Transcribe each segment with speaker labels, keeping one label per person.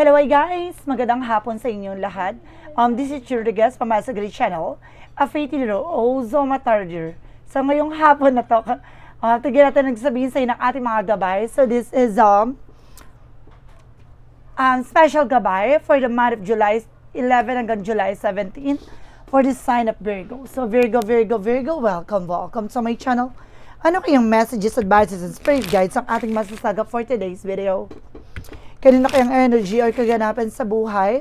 Speaker 1: Hello guys! Magandang hapon sa inyong lahat. Um, this is Churdigas from Asa Great Channel, a faith hero, Ozoma Tardir. So ngayong hapon na to, uh, tigil natin nagsabihin sa inyo ng ating mga gabay. So this is um, um, special gabay for the month of July 11 hanggang July 17 for the sign of Virgo. So Virgo, Virgo, Virgo, welcome, welcome sa my channel. Ano kayong messages, advices, and spirit guides ang ating masasaga for today's video? Kanina kayang energy or kaganapan sa buhay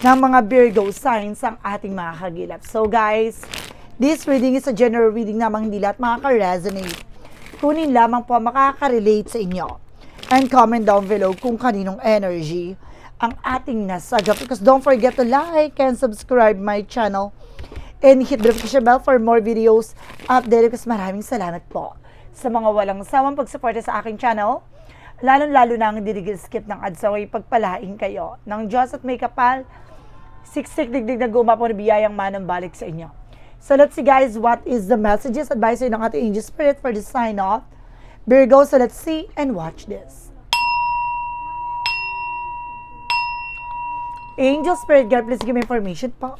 Speaker 1: ng mga Virgo signs ang ating mga kagilap. So guys, this reading is a general reading namang hindi lahat makaka-resonate. Kunin lamang po makaka-relate sa inyo. And comment down below kung kaninong energy ang ating nasaga. Because don't forget to like and subscribe my channel and hit the notification bell for more videos updated. Kasi maraming salamat po sa mga walang sawang pagsuporta sa aking channel. Lalo-lalo na ang hindi skip ng ads away pagpalain kayo ng Diyos at may kapal siksik digdig na gumapo na biyayang manang balik sa inyo. So let's see guys, what is the messages, advice ng ating angel spirit for the sign off Virgo. So let's see and watch this. Angel Spirit God, please give me information po.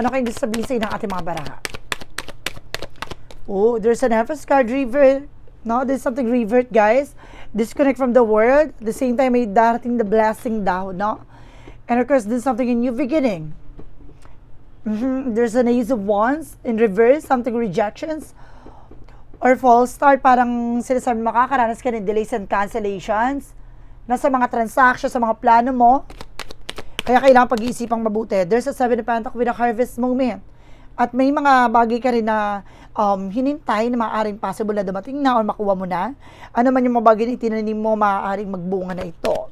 Speaker 1: Ano kayong gusto sabihin sa inyo ng ating mga baraha? Oh, there's an Empress card revert. No, there's something revert, guys. Disconnect from the world. At the same time, may darating the blessing daw, no? And of course, there's something in new beginning. Mhm, There's an Ace of Wands in reverse, something rejections or false start. Parang sinasabi makakaranas ka ng delays and cancellations na sa mga transactions, sa mga plano mo. Kaya kailangan pag-iisipang mabuti. There's a Seven of Pentacles with a harvest moment. At may mga bagay ka rin na um, hinintay na maaaring possible na dumating na or makuha mo na. Ano man yung mga bagay na itinanim mo, maaaring magbunga na ito.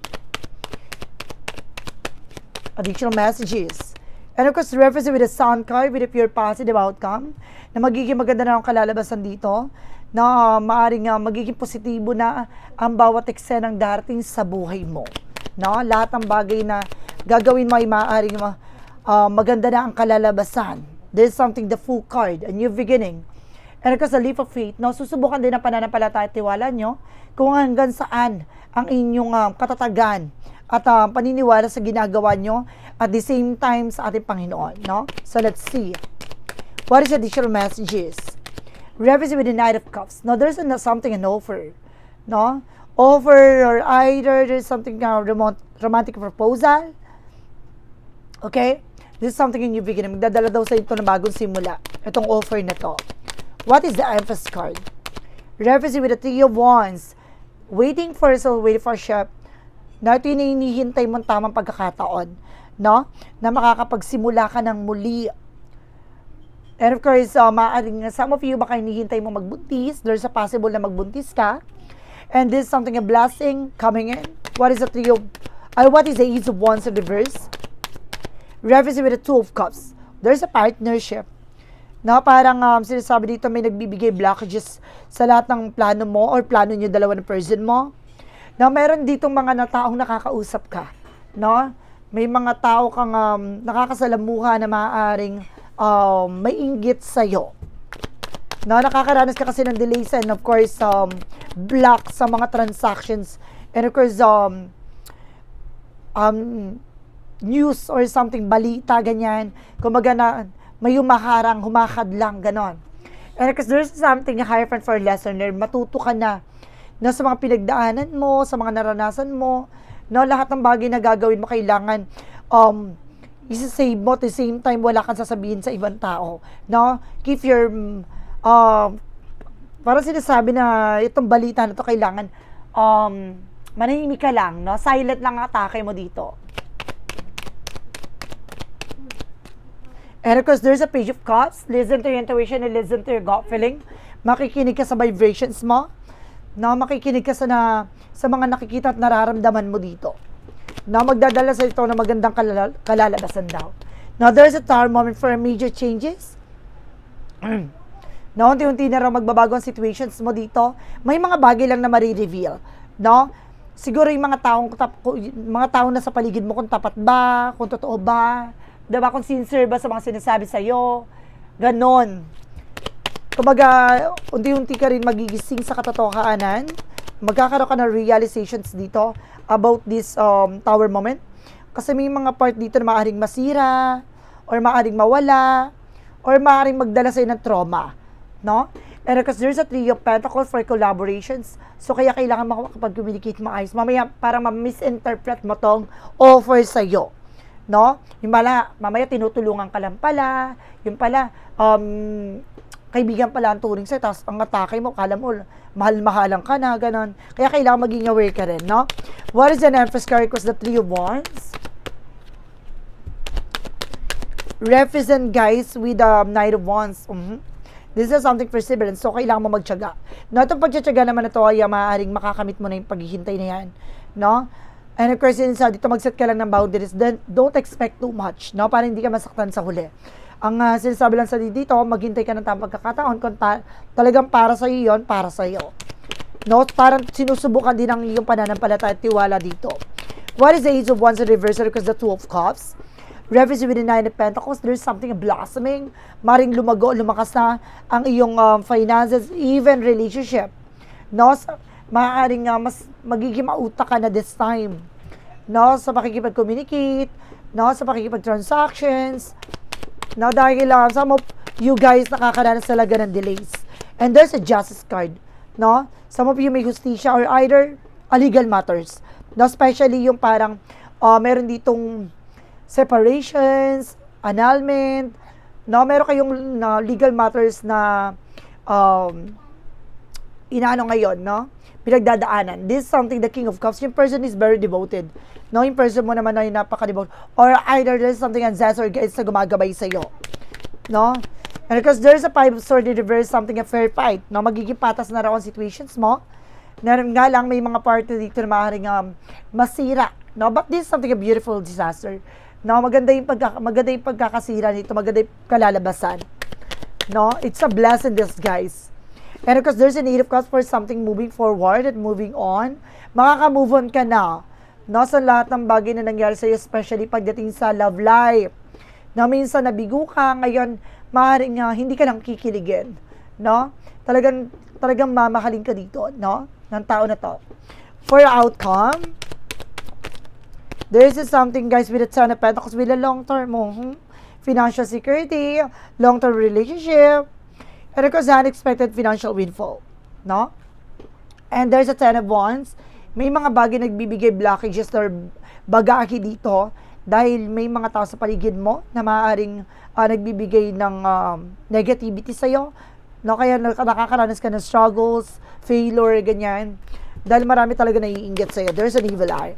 Speaker 1: Additional messages. And of course, reference with a sound card with a pure positive outcome na magiging maganda na ang kalalabasan dito na uh, maaaring uh, magiging positibo na ang bawat eksena ng darating sa buhay mo. No? Lahat ng bagay na gagawin mo ay maaaring uh, uh, maganda na ang kalalabasan. There's something, the full card, a new beginning. And course, the leap of faith, no? susubukan din ang pananampalataya at tiwala nyo kung hanggang saan ang inyong uh, katatagan at uh, paniniwala sa ginagawa nyo at the same time sa ating Panginoon. No? So let's see. What is additional messages? Represent with the Knight of Cups. No, there's an, something, an offer. No? Offer or either there's something uh, romant- romantic proposal. Okay? This is something in new beginning. Magdadala daw sa ito na bagong simula. Itong offer na to. What is the emphasis card? Reference with the Three of Wands. Waiting for soul, waiting for ship. Na ito yung hinihintay mong tamang pagkakataon. No? Na makakapagsimula ka ng muli. And of course, uh, maaaring some of you baka hinihintay mo magbuntis. There's a possible na magbuntis ka. And this is something, a blessing coming in. What is the three of, uh, what is the ease of wands in reverse? Reference with the two of cups. There's a partnership. Na parang um, sinasabi dito may nagbibigay blockages sa lahat ng plano mo or plano niyo dalawa ng person mo. Na meron ditong mga na taong nakakausap ka. No? May mga tao kang um, nakakasalamuha na maaaring um, may inggit sa'yo. No, nakakaranas ka kasi ng delays and of course um, block sa mga transactions and of course um, um, news or something, balita, ganyan. Kumbaga na may humaharang, humakad lang, ganon. And because there's something hierophant for lesson learned, matuto ka na na sa mga pinagdaanan mo, sa mga naranasan mo, no, lahat ng bagay na gagawin mo kailangan um, isa-save mo at the same time wala kang sasabihin sa ibang tao. No? Keep your um, parang sinasabi na itong balita na to kailangan um, manahimik ka lang, no? Silent lang ang atake mo dito. And of course, there's a page of cups. Listen to your intuition and listen to your gut feeling. Makikinig ka sa vibrations mo. No, makikinig ka sa, na, sa mga nakikita at nararamdaman mo dito. Na magdadala sa ito na magandang kalala, kalalabasan daw. Now, there's a tower moment for major changes. no, unti-unti na raw magbabago ang situations mo dito. May mga bagay lang na marireveal. No? Siguro yung mga taong, mga taong nasa paligid mo kung tapat ba, kung totoo ba, diba, kung sincere ba sa mga sinasabi sa'yo. Ganon. Kumbaga, unti-unti ka rin magigising sa katotohanan magkakaroon ka ng realizations dito about this um, tower moment. Kasi may mga part dito na maaaring masira, or maaaring mawala, or maaaring magdala sa'yo ng trauma. No? And because there's a three of pentacles for collaborations, so kaya kailangan makapag-communicate maayos. Mamaya, parang ma-misinterpret mo tong offer sa'yo. No? Yung pala, mamaya tinutulungan ka lang pala, yung pala, um, kaibigan pala ang turing sa'yo, tapos ang atake mo, kala mo, mahal-mahalang ka na, ganon. Kaya kailangan maging aware ka rin, no? What is an card? Because the Three of Wands. Represent guys with the Knight of Wands. Mhm. This is something perseverance. So, kailangan mo magtyaga. No, itong pagtyaga naman na ay maaaring makakamit mo na yung paghihintay na yan. No? And of course, sa dito mag-set ka lang ng boundaries. Then, don't expect too much. No? Para hindi ka masaktan sa huli. Ang uh, sinasabi lang sa dito, maghintay ka ng tamang pagkakataon kung ta- talagang para sa iyo yon para sa iyo. No? Parang sinusubukan din ang iyong pananampalataya at tiwala dito. What is the Age of in reversal? Because the Two of Cups. Reference with the Nine of Pentacles, there's something blossoming. Maring lumago, lumakas na ang iyong um, finances, even relationship. No? Sa, maaaring uh, mas magiging mauta ka na this time. No? Sa pakikipag-communicate, no? Sa pakikipag-transactions, no? Dahil uh, some of you guys nakakaranas talaga ng delays. And there's a justice card. No? Some of you may justisya or either a legal matters. No? Especially yung parang uh, meron ditong separations, annulment, no, meron kayong na legal matters na um, inaano ngayon, no? Pinagdadaanan. This is something the King of Cups, yung person is very devoted. No, yung person mo naman ay napaka-devoted. Or either there's something ancestor guys na gumagabay sa'yo. No? And because there's a five of sword in reverse, something a fair fight. No, magiging patas na raw ang situations mo. Na nga lang may mga party dito na maaaring um, masira. No, but this is something a beautiful disaster. No, maganda yung pagka, maganda yung pagkakasira nito, maganda yung kalalabasan. No, it's a blessing this guys. And because there's a need of course for something moving forward and moving on, makaka-move on ka na. No, sa lahat ng bagay na nangyari sa'yo, especially pagdating sa love life. Na minsan nabigo ka, ngayon maaaring uh, hindi ka nang kikiligin. No? Talagang, talagang mamahalin ka dito, no? Ng tao na to. For outcome, This is something, guys, with a ton of pentacles with a long-term hmm? financial security, long-term relationship, of course, unexpected financial windfall. No? And there's a ten of wands. May mga bagay nagbibigay blockages or bagaki dito dahil may mga tao sa paligid mo na maaaring uh, nagbibigay ng um, negativity sa'yo. No? Kaya nakakaranas ka ng struggles, failure, ganyan. Dahil marami talaga naiinggit sa'yo. There's an evil eye.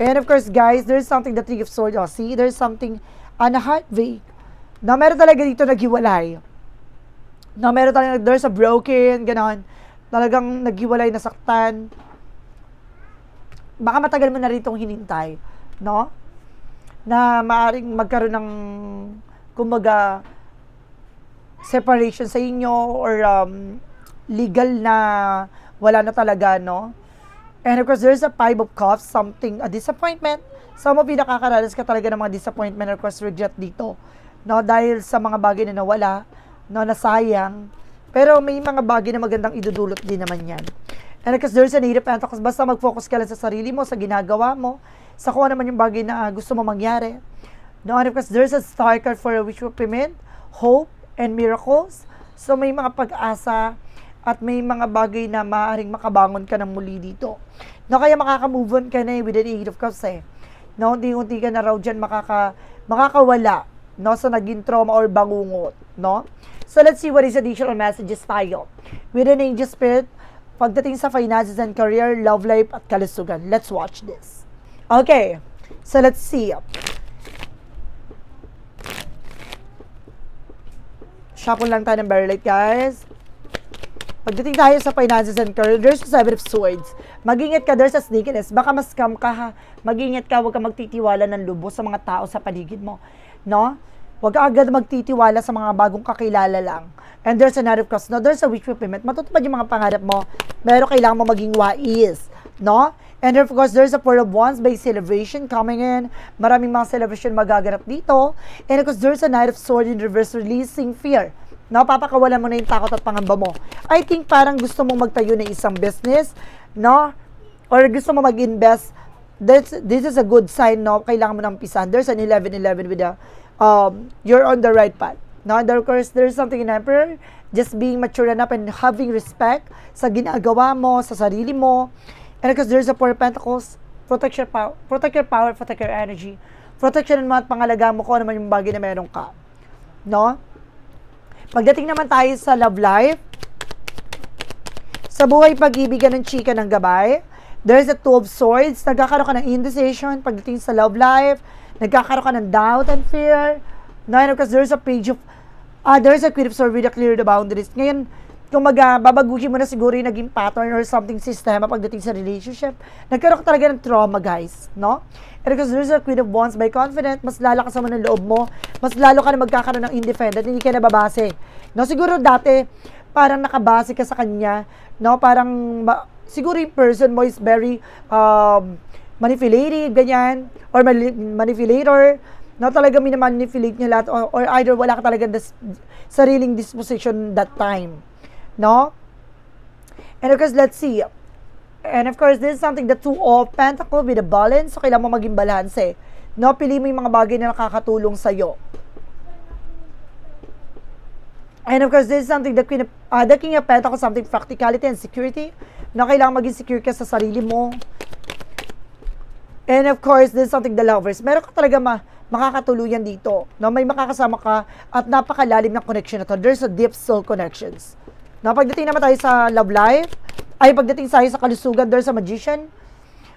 Speaker 1: And of course, guys, there's something that Three of Swords, oh, see, there's something on a heartbreak. Na meron talaga dito naghiwalay. Na meron talaga, there's a broken, ganon. Talagang naghiwalay, nasaktan. Baka matagal mo na rin itong hinintay, no? Na maaring magkaroon ng, kumbaga, separation sa inyo or um, legal na wala na talaga, no? And of course, there's a five of cups, something, a disappointment. Some of you nakakaranas ka talaga ng mga disappointment or course regret dito. No, dahil sa mga bagay na nawala, no, nasayang. Pero may mga bagay na magandang idudulot din naman yan. And because there's a need of pentacles, basta mag-focus ka lang sa sarili mo, sa ginagawa mo, sa kung ano naman yung bagay na gusto mo mangyari. No, and because there's a star card for a wish fulfillment, hope, and miracles. So may mga pag-asa, at may mga bagay na maaaring makabangon ka ng muli dito. No, kaya makaka-move on ka na eh, with the eight of cups eh. No, unti-unti ka na raw dyan makaka, makakawala no, sa naging trauma or bangungot. No? So let's see what is additional messages tayo. With an angel spirit, pagdating sa finances and career, love life at kalusugan. Let's watch this. Okay, so let's see. Shuffle lang tayo ng very late, guys. Pagdating tayo sa finances and career, there's seven of swords. Mag-ingat ka, there's a sneakiness. Baka mas scam ka ha. Mag-ingat ka, huwag ka magtitiwala ng lubos sa mga tao sa paligid mo. No? Huwag agad magtitiwala sa mga bagong kakilala lang. And there's another cause. No? There's a wish fulfillment. Matutupad yung mga pangarap mo. Pero kailangan mo maging wais. No? And of course, there's a four of wands by celebration coming in. Maraming mga celebration magaganap dito. And of course, there's a knight of sword in reverse, releasing fear No, papakawalan mo na yung takot at pangamba mo. I think parang gusto mo magtayo ng isang business, no? Or gusto mo mag-invest. This, this is a good sign, no? Kailangan mo ng pisan. There's an 11-11 with a, um, you're on the right path. No, and of course, there's something in Emperor, just being mature enough and having respect sa ginagawa mo, sa sarili mo. And because there's a Four Pentacles, protect your power, protect your power, protect your energy. Protection mo at pangalaga mo kung ano man yung bagay na meron ka. No? Pagdating naman tayo sa love life, sa buhay pag-ibigan ng chika ng gabay, there's a two of swords, nagkakaroon ka ng indecision pagdating sa love life, nagkakaroon ka ng doubt and fear, no, because there's a page of, ah, there's a queen of with a clear the boundaries. Ngayon, kung mag, ah, babaguhin mo na siguro yung naging pattern or something sistema pagdating sa relationship, nagkaroon ka talaga ng trauma, guys, no? And because there's a queen of wands, by confident, mas lalakas naman ang loob mo, mas lalo ka na magkakaroon ng independent, hindi ka nababase. No, siguro dati, parang nakabase ka sa kanya, no? Parang, siguro yung person mo is very, um, manipulative, ganyan, or manipulator, no, talaga minamanipulate niya lahat, or, or either wala ka talaga dis- sariling disposition that time, no? And of course, let's see. And of course, this is something that two of pentacle with a balance. So, kailangan mo maging balanse. No, pili mo yung mga bagay na nakakatulong sa'yo. And of course, this is something that Queen of, uh, the King of Pentacles, something practicality and security. No, kailangan maging secure ka sa sarili mo. And of course, is something the lovers. Meron ka talaga ma makakatuluyan dito. No, may makakasama ka at napakalalim ng connection na to. There's a deep soul connections. No, pagdating naman tayo sa love life, ay pagdating tayo sa kalusugan, there's a magician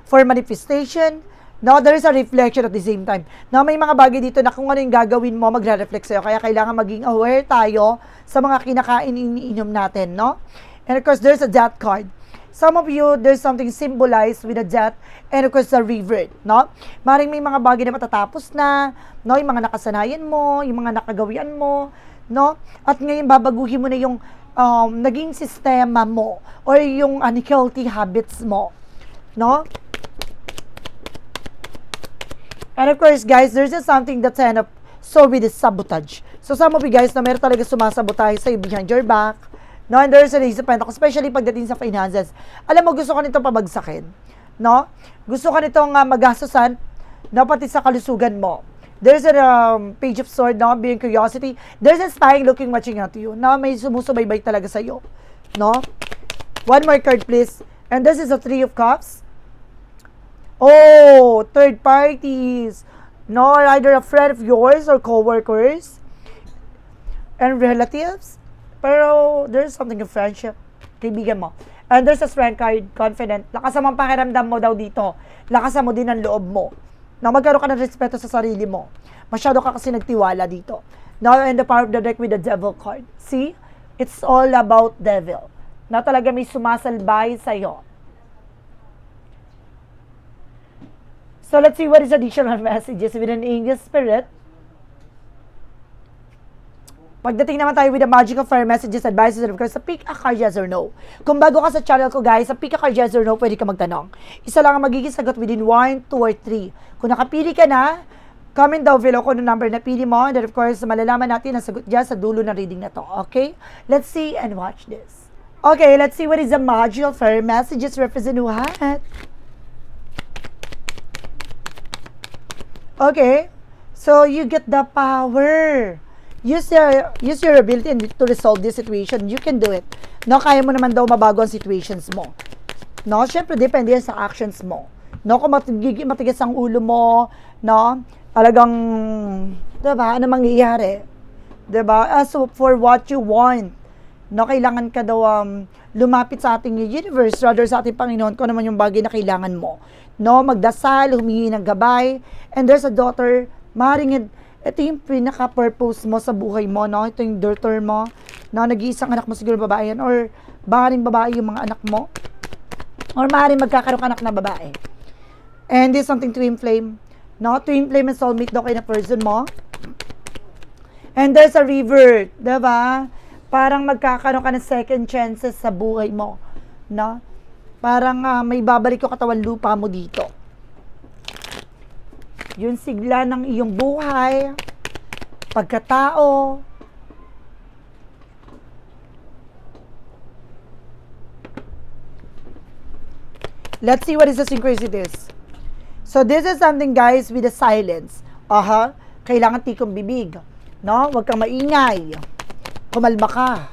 Speaker 1: for manifestation. No, there is a reflection at the same time. No, may mga bagay dito na kung ano yung gagawin mo, magre-reflect sa'yo. Kaya kailangan maging aware tayo sa mga kinakain iniinom natin, no? And of course, there's a death card. Some of you, there's something symbolized with a death and of course the revert, no? Maring may mga bagay na matatapos na, no? Yung mga nakasanayan mo, yung mga nakagawian mo, no? At ngayon babaguhin mo na yung um, naging sistema mo or yung unhealthy habits mo, no? And of course, guys, there's just something that's end up so with the sabotage. So some of you guys na meron talaga sumasabotage sa'yo behind your back, no? And there's a reason, especially pagdating sa finances. Alam mo, gusto ko nito pabagsakin, no? Gusto ko nitong uh, magastusan, no? Pati sa kalusugan mo. There's a um, page of sword, no? Being curiosity. There's a spying looking, watching out to you, no? May sumusubaybay talaga sa'yo, no? One more card, please. And this is a three of cups. Oh, third parties. No, either a friend of yours or co-workers and relatives. Pero there's something of friendship. Kaibigan mo. And there's a strength card, confident. Lakas mo ang pakiramdam mo daw dito. Lakas mo din ang loob mo. Na magkaroon ka ng respeto sa sarili mo. Masyado ka kasi nagtiwala dito. Now, and the power of the deck with the devil card. See? It's all about devil. Na talaga may sumasalbay sa'yo. So let's see what is additional messages with an angel spirit. Pagdating naman tayo with the magical fire messages, advices, and of course, sa pick a card yes or no. Kung bago ka sa channel ko guys, sa pick a card yes or no, pwede ka magtanong. Isa lang ang magiging sagot within 1, 2, or 3. Kung nakapili ka na, comment down below kung ano number na pili mo. And of course, malalaman natin ang sagot dyan sa dulo ng reading na to. Okay? Let's see and watch this. Okay, let's see what is the magical fire messages represent what? Okay. So you get the power. Use your use your ability to resolve this situation. You can do it. No, kaya mo naman daw mabago ang situations mo. No, syempre depende yan sa actions mo. No, kung matigig, matigas ang ulo mo, no, talagang, diba, ano mangyayari? Diba? As for what you want, no, kailangan ka daw um, lumapit sa ating universe, rather sa ating Panginoon, kung ano man yung bagay na kailangan mo. No, magdasal, humingi ng gabay, and there's a daughter, maaaring ito yung pinaka-purpose mo sa buhay mo, no? Ito yung daughter mo, no? Nag-iisang anak mo siguro babae yan, or maaaring babae yung mga anak mo, or maaaring magkakaroon ka anak na babae. And this is something twin flame, no? Twin flame and soulmate daw kayo na person mo. And there's a revert, diba? Parang magkakaroon ka ng second chances sa buhay mo, no? Parang uh, may babalik yung katawan lupa mo dito yung sigla ng iyong buhay, pagkatao, Let's see what is the synchronicity is. So this is something guys with the silence. Aha, uh-huh. kailangan tikong bibig. No? Huwag kang maingay. Kumalma ka.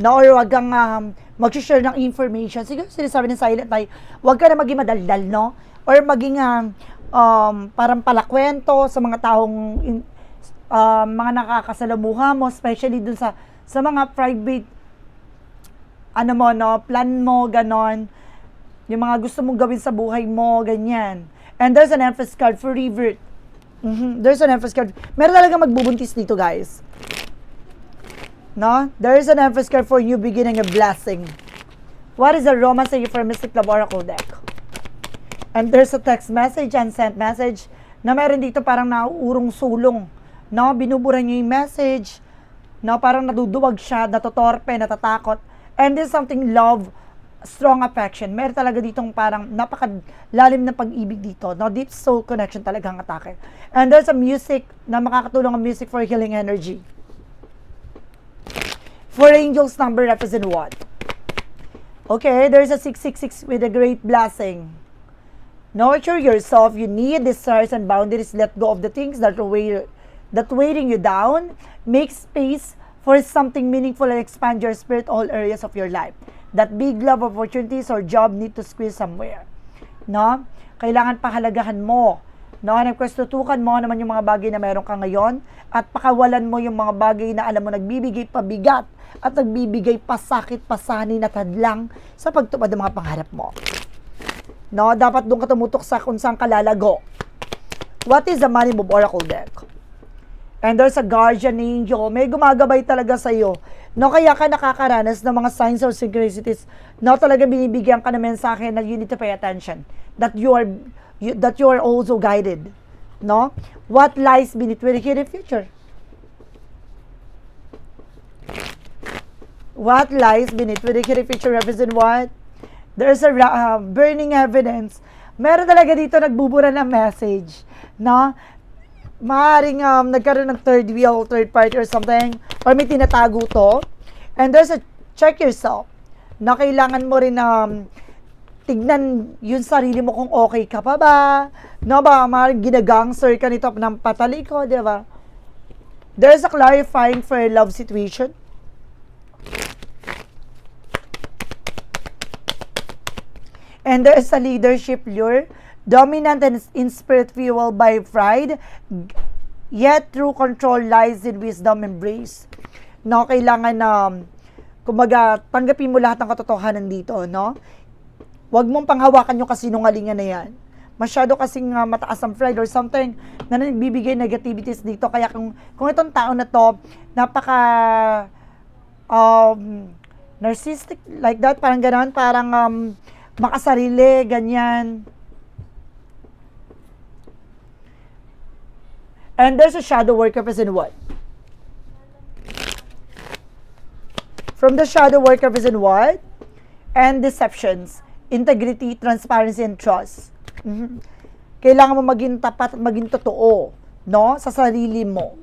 Speaker 1: No? Or huwag kang um, mag-share ng information. Siguro sinasabi ng silent tayo, huwag ka na maging madaldal, no? Or maging um, um, parang palakwento sa mga taong in- um, mga nakakasalamuha mo, especially dun sa sa mga private ano mo, no, plan mo, ganon. Yung mga gusto mong gawin sa buhay mo, ganyan. And there's an emphasis card for revert. Mhm, There's an emphasis card. Meron talaga magbubuntis dito, guys. No? There is an emphasis card for new beginning, a blessing. What is the romance say for Mystic Love Oracle deck? And there's a text message and sent message na meron dito parang nauurong sulong. No? Binubura niyo yung message. No? Parang naduduwag siya, natotorpe, natatakot. And there's something love, strong affection. Meron talaga ditong parang napakalalim na pag-ibig dito. No? Deep soul connection talaga ang atake. And there's a music na makakatulong ang music for healing energy. For angels number represent what? Okay, there's a 666 with a great blessing. Nurture yourself. You need desires and boundaries. Let go of the things that are weigh, that weighting you down. Make space for something meaningful and expand your spirit all areas of your life. That big love opportunities or job need to squeeze somewhere. No? Kailangan pahalagahan mo. No? And of course, tutukan mo naman yung mga bagay na meron ka ngayon at pakawalan mo yung mga bagay na alam mo nagbibigay pabigat at nagbibigay pasakit, pasanin at hadlang sa pagtupad ng mga pangarap mo. No, dapat doon ka tumutok sa kung saan ka lalago. What is the money move oracle deck? And there's a guardian angel. May gumagabay talaga sa iyo. No, kaya ka nakakaranas ng mga signs or synchronicities. No, talaga binibigyan ka ng mensahe na you need to pay attention. That you are you, that you are also guided. No? What lies beneath the hidden future? What lies beneath the hidden future represent what? There's a uh, burning evidence. Meron talaga dito nagbubura ng message, no? Maaring um, nagkaroon ng third wheel, third party or something, or may tinatago to. And there's a check yourself na kailangan mo rin um, tignan yung sarili mo kung okay ka pa ba. No ba, maaaring ginagangster ka nito ng pataliko, di ba? There's a clarifying for a love situation. And there is a leadership lure, dominant and in spirit fueled by pride, yet true control lies in wisdom embrace. No, kailangan na, kumbaga, tanggapin mo lahat ng katotohanan dito, no? Huwag mong panghawakan yung kasinungalingan na yan. Masyado kasing uh, mataas ang pride or something na nagbibigay negativities dito. Kaya kung, kung itong tao na to, napaka um, narcissistic like that, parang ganon, parang um, makasarili, ganyan. And there's a shadow work represent what? From the shadow work represent what? And deceptions, integrity, transparency, and trust. Mhm. Kailangan mo maging tapat at maging totoo, no? Sa sarili mo.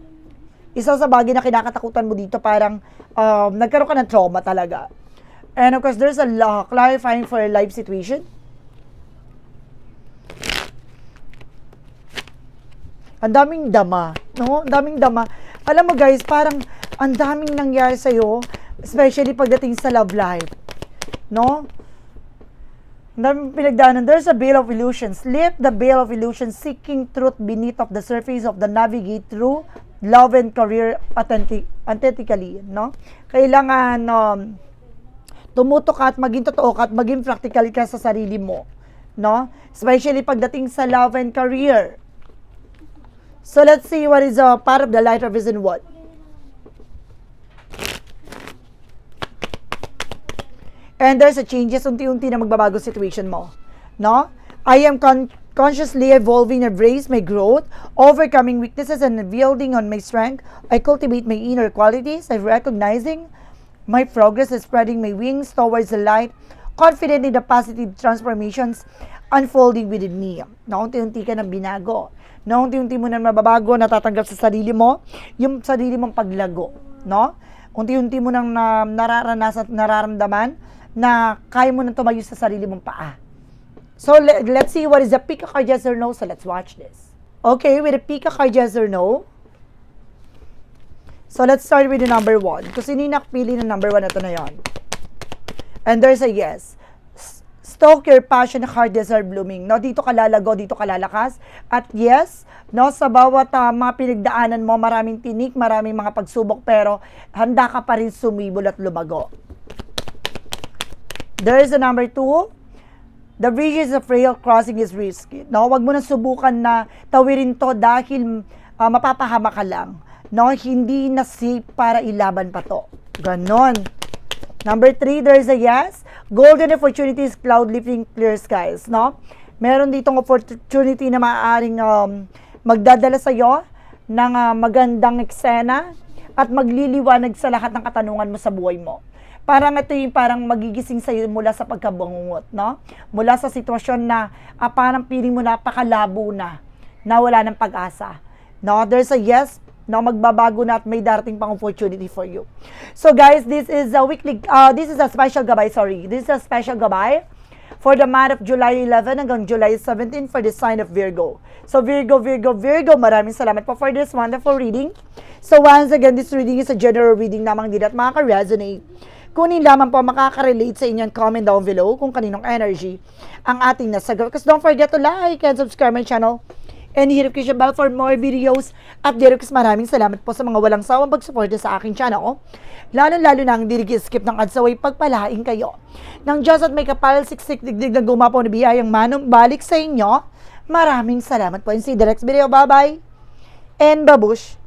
Speaker 1: Isa sa bagay na kinakatakutan mo dito, parang um, nagkaroon ka ng trauma talaga. And of course, there's a law clarifying for a life situation. Ang daming dama, no? Ang daming dama. Alam mo guys, parang ang daming nangyari sa'yo, especially pagdating sa love life. No? Ang daming pinagdaanan. There's a veil of illusions. Lift the veil of illusions, seeking truth beneath of the surface of the navigate through love and career authentic, authentically, no? Kailangan um, tumutok ka at maging totoo ka at maging practical ka sa sarili mo. No? Especially pagdating sa love and career. So let's see what is a part of the light represent what? And there's a changes, unti-unti na magbabago situation mo. No? I am con- consciously evolving, embrace my growth, overcoming weaknesses and building on my strength. I cultivate my inner qualities. I'm recognizing my progress and spreading my wings towards the light, confident in the positive transformations unfolding within me. Na unti-unti ka nang binago. Na unti-unti mo na mababago, natatanggap sa sarili mo, yung sarili mong paglago. No? Unti-unti mo nang na, nararanasan at nararamdaman na kaya mo nang tumayo sa sarili mong paa. So let, let's see what is the pick a card yes or no. So let's watch this. Okay, with a pick a card yes or no. So let's start with the number one. Kung sino yung nakapili ng number one, ito na yon. And there's a yes. Stoke your passion, heart desire blooming. No, dito ka lalago, dito ka lalakas. At yes, no, sa bawat ah, mga pinagdaanan mo, maraming tinik, maraming mga pagsubok, pero handa ka pa rin sumibol at lumago. There's a number two. The bridge is a frail, crossing is risky. No, wag mo na subukan na tawirin to dahil ah, mapapahama ka lang. No, hindi na safe para ilaban pa to. Ganon. Number three, there's a yes. Golden opportunities, cloud lifting, clear skies. No? Meron ditong opportunity na maaaring um, magdadala sa iyo ng ah, magandang eksena at magliliwanag sa lahat ng katanungan mo sa buhay mo. Parang ito yung parang magigising sa iyo mula sa pagkabangungot, no? Mula sa sitwasyon na ah, parang piling mo napakalabo na, na wala ng pag-asa. No, there's a yes no magbabago na at may darating pang opportunity for you. So guys, this is a weekly uh, this is a special gabay, sorry. This is a special gabay for the month of July 11 hanggang July 17 for the sign of Virgo. So Virgo, Virgo, Virgo, maraming salamat po for this wonderful reading. So once again, this reading is a general reading namang din at makaka-resonate. Kunin lamang po makaka-relate sa inyo and comment down below kung kaninong energy ang ating nasagot. Because don't forget to like and subscribe my channel and hit notification bell for more videos. At Direks, maraming salamat po sa mga walang sawang pagsuporta sa aking channel. Lalo-lalo na ang dirigi skip ng ads away pagpalaing kayo. Nang Diyos at may kapal, siksik, digdig na gumapo na biyayang manong balik sa inyo. Maraming salamat po. And see the next video. Bye-bye. And babush.